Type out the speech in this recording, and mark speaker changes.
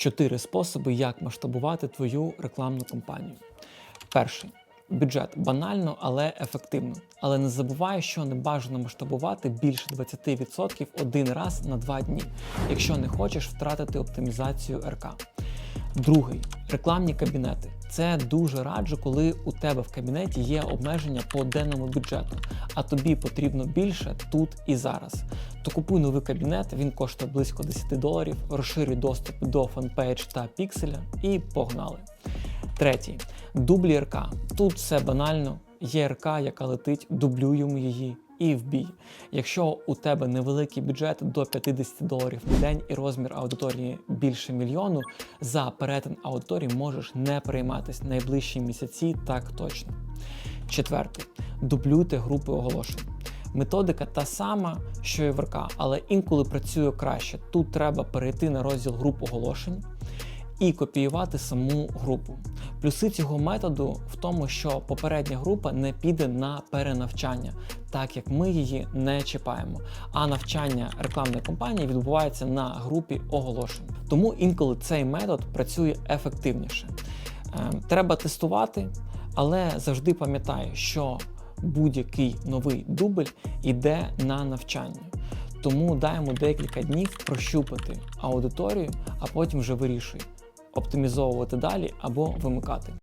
Speaker 1: Чотири способи, як масштабувати твою рекламну кампанію. Перший бюджет банально, але ефективно. Але не забувай, що не бажано масштабувати більше 20% один раз на два дні, якщо не хочеш втратити оптимізацію РК. Другий рекламні кабінети. Це дуже раджу, коли у тебе в кабінеті є обмеження по денному бюджету, а тобі потрібно більше тут і зараз. То купуй новий кабінет, він коштує близько 10 доларів, розширюй доступ до фанпейдж та пікселя і погнали. Третій дублі РК. Тут все банально. Є РК, яка летить, дублюємо її і в бій. Якщо у тебе невеликий бюджет до 50 доларів на день і розмір аудиторії більше мільйону, за перетин аудиторії можеш не перейматись найближчі місяці, так точно. Четверте, дублюйте групи оголошень. Методика та сама, що і в РК, але інколи працює краще. Тут треба перейти на розділ груп оголошень і копіювати саму групу. Плюси цього методу в тому, що попередня група не піде на перенавчання, так як ми її не чіпаємо. А навчання рекламної кампанії відбувається на групі оголошень. Тому інколи цей метод працює ефективніше. Е, Треба тестувати, але завжди пам'ятай, що будь-який новий дубль іде на навчання. Тому йому декілька днів прощупати аудиторію, а потім вже вирішуй, оптимізовувати далі або вимикати.